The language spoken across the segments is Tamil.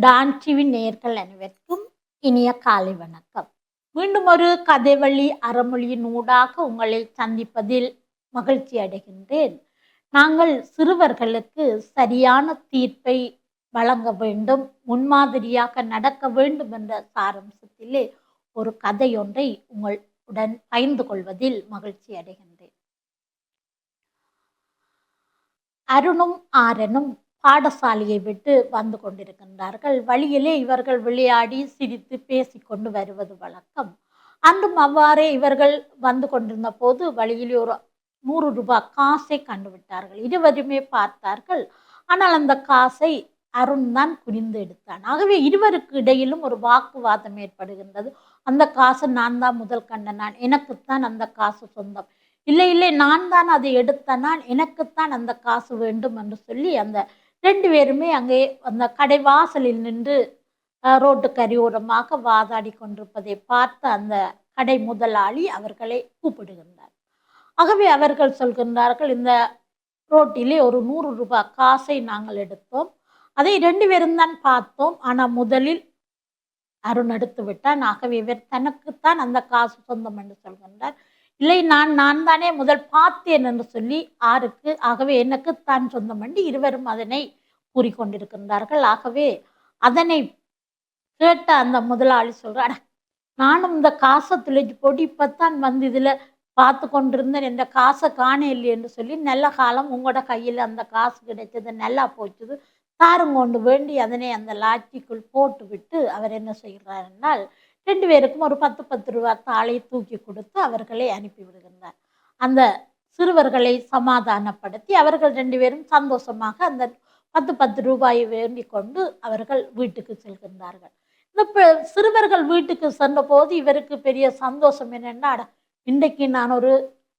டான் டிவி அனைவருக்கும் இனிய காலை வணக்கம். மீண்டும் ஒரு கதைவழி அறமொழியின் ஊடாக உங்களை சந்திப்பதில் மகிழ்ச்சி அடைகின்றேன். நாங்கள் சிறுவர்களுக்கு சரியான தீர்ப்பை வழங்க வேண்டும் முன்மாதிரியாக நடக்க வேண்டும் என்ற சாரம்சத்திலே ஒரு கதையொன்றை உங்கள் உடன் பயந்து கொள்வதில் மகிழ்ச்சி அடைகின்றேன். அருணும் ஆரனும் பாடசாலையை விட்டு வந்து கொண்டிருக்கின்றார்கள். வழியிலே இவர்கள் விளையாடி சிரித்து பேசிக்கொண்டு வருவது வழக்கம். அன்றும் அவ்வாறே இவர்கள் வந்து கொண்டிருந்த போது வழியிலே ஒரு நூறு ரூபாய் காசை கண்டுவிட்டார்கள். இருவருமே பார்த்தார்கள். ஆனால் அந்த காசை அருண் தான் குனிந்து எடுத்தான். ஆகவே இருவருக்கு இடையிலும் ஒரு வாக்குவாதம் ஏற்படுகின்றது. அந்த காசு நான் தான் முதல் கண்ட நான் எனக்குத்தான் அந்த காசு சொந்தம். இல்லை இல்லை நான் தான் அதை எடுத்த நான் எனக்குத்தான் அந்த காசு வேண்டும் என்று சொல்லி அந்த ரெண்டு பேருமே அங்கே அந்த கடை வாசலில் நின்று ரோட்டு கரையோரமாக வாதாடி கொண்டிருப்பதை பார்த்து அந்த கடை முதலாளி அவர்களை கூப்பிடுகின்றார். ஆகவே அவர்கள் சொல்கின்றார்கள் இந்த ரோட்டிலே ஒரு நூறு ரூபாய் காசை நாங்கள் எடுத்தோம். அதை ரெண்டு பேரும் தான் பார்த்தோம். ஆனால் முதலில் அருண் எடுத்து விட்டான். ஆகவே இவர் தனக்குத்தான் அந்த காசு சொந்தம் என்று சொல்கின்றார். இல்லை நான் நான் தானே முதல் பார்த்தேன் என்று சொல்லி ஆருக்கு ஆகவே எனக்கு தான் சொந்தம் என்று இருவரும் அதனை கூறிக்கொண்டிருக்கின்றார்கள். ஆகவே அதனை கேட்ட அந்த முதலாளி சொல்றார் நானும் இந்த காசை துளைச்சி போட்டு இப்போத்தான் வந்து இதில் பார்த்து கொண்டிருந்தேன். இந்த காசை காண இல்லை என்று சொல்லி நல்ல காலம் உங்களோட கையில் அந்த காசு கிடைச்சது நல்லா போச்சுது தாரும் கொண்டு வேண்டி அதனை அந்த லாட்சிக்குள் போட்டு விட்டு அவர் என்ன செய்கிறார் என்றால் ரெண்டு பேருக்கும் ஒரு பத்து பத்து ரூபா தாளை தூக்கி கொடுத்து அவர்களை அனுப்பி விடுகின்றார். அந்த சிறுவர்களை சமாதானப்படுத்தி அவர்கள் ரெண்டு பேரும் சந்தோஷமாக அந்த பத்து பத்து ரூபாயை வேண்டி கொண்டு அவர்கள் வீட்டுக்கு செல்கின்றார்கள். இந்த சிறுவர்கள் வீட்டுக்கு சென்ற போது இவருக்கு பெரிய சந்தோஷம் என்னென்னா அட, இன்றைக்கு நான் ஒரு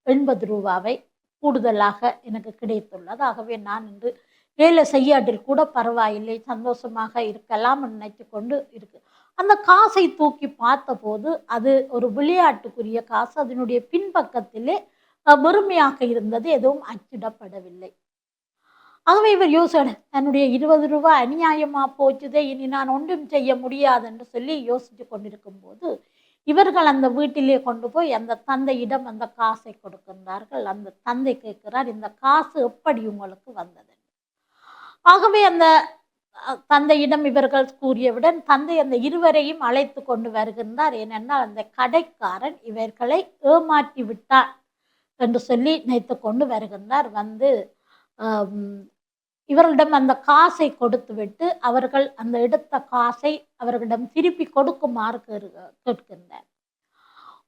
எண்பது ரூபாவை கூடுதலாக எனக்கு கிடைத்துள்ளது. ஆகவே நான் இன்று வேலை செய்யாட்டில் கூட பரவாயில்லை சந்தோஷமாக இருக்கலாம் நினைத்து கொண்டு இருக்கு. அந்த காசை தூக்கி பார்த்தபோது அது ஒரு விளையாட்டுக்குரிய காசு. அதனுடைய பின்பக்கத்திலே வெறுமையாக இருந்தது எதுவும் அச்சிடப்படவில்லை. ஆகவே இவர் யோசனை தன்னுடைய இருபது ரூபாய் அநியாயமா போச்சுதே இனி நான் ஒன்றும் செய்ய முடியாது என்று சொல்லி யோசித்து கொண்டிருக்கும் போது இவர்கள் அந்த வீட்டிலே கொண்டு போய் அந்த தந்தையிடம் அந்த காசை கொடுக்கின்றார்கள். அந்த தந்தை கேட்கிறார் இந்த காசு எப்படி உங்களுக்கு வந்தது? ஆகவே அந்த தந்தையிடம் இவர்கள் கூறியவுடன் தந்தை அந்த இருவரையும் அழைத்து கொண்டு வருகின்றார். ஏனென்றால் அந்த கடைக்காரன் இவர்களை ஏமாற்றி விட்டான் என்று சொல்லி நினைத்து கொண்டு வருகின்றார். வந்து இவர்களிடம் அந்த காசை கொடுத்துவிட்டு அவர்கள் அந்த எடுத்த காசை அவர்களிடம் திருப்பி கொடுக்குமாறு கேட்கின்றார்.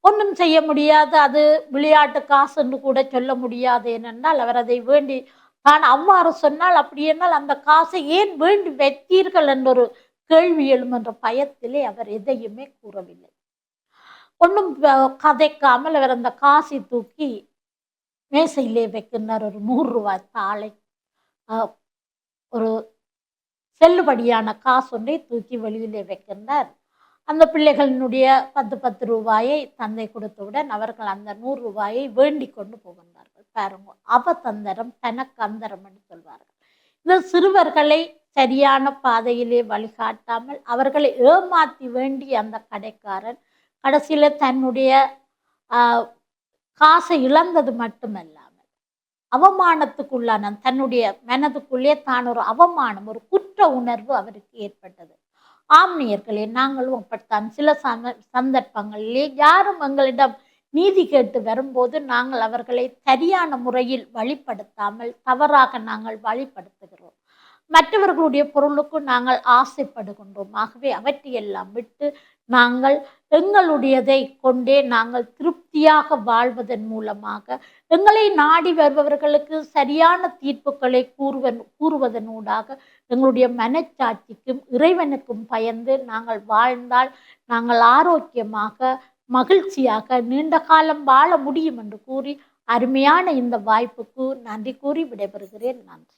ஒன்றும் செய்ய முடியாது. அது விளையாட்டு காசு என்று கூட சொல்ல முடியாது. ஏனென்றால் அவர் அதை வேண்டி ஆனால் அவ்வாறு சொன்னால் அப்படி அந்த காசை ஏன் வேண்டி வைத்தீர்கள் என்றொரு கேள்வி எழும் என்ற பயத்திலே அவர் எதையுமே கூறவில்லை. ஒன்றும் கதைக்காமல் அவர் அந்த காசை தூக்கி மேசையிலே வைக்கின்றார். ஒரு நூறு ரூபாய் தாளை. ஒரு செல்லுபடியான காசு ஒன்றை தூக்கி வெளியிலே வைக்கின்றார். அந்த பிள்ளைகளினுடைய பத்து பத்து ரூபாயை தந்தை கொடுத்தவுடன் அவர்கள் அந்த நூறு ரூபாயை வேண்டி கொண்டு போகின்றார்கள். பாருங்க. அவதந்திரம் தனக்கு அந்தரம் என்று சொல்வார்கள். இந்த சிறுவர்களை சரியான பாதையிலே வழிகாட்டாமல் அவர்களை ஏமாற்றி வேண்டிய அந்த கடைக்காரன் கடைசியில தன்னுடைய ஆஹ், காசை இழந்தது மட்டுமல்லாமல் அவமானத்துக்குள்ளான தன்னுடைய மனதுக்குள்ளே தான் ஒரு அவமானம் ஒரு குற்ற உணர்வு அவருக்கு ஏற்பட்டது. ஆம்னியர்களே நாங்களும் அப்படித்தான். சில சம சந்தர்ப்பங்களிலே யாரும் எங்களிடம் நீதி கேட்டு வரும்போது நாங்கள் அவர்களை சரியான முறையில் வழிப்படுத்தாமல் தவறாக நாங்கள் வழிப்படுத்துகிறோம். மற்றவர்களுடைய பொருளுக்கு நாங்கள் ஆசைப்படுகின்றோம். ஆகவே அவற்றையெல்லாம் விட்டு நாங்கள் எங்களுடையதை கொண்டே நாங்கள் திருப்தியாக வாழ்வதன் மூலமாக எங்களை நாடி வருபவர்களுக்கு சரியான தீர்ப்புகளை கூறுவன் கூறுவதனூடாக எங்களுடைய மனச்சாட்சிக்கும் இறைவனுக்கும் பயந்து நாங்கள் வாழ்ந்தால் நாங்கள் ஆரோக்கியமாக மகிழ்ச்சியாக நீண்ட காலம் வாழ முடியும் என்று கூறி அருமையான இந்த வாய்ப்புக்கு நன்றி கூறி விடைபெறுகிறேன். நன்றி.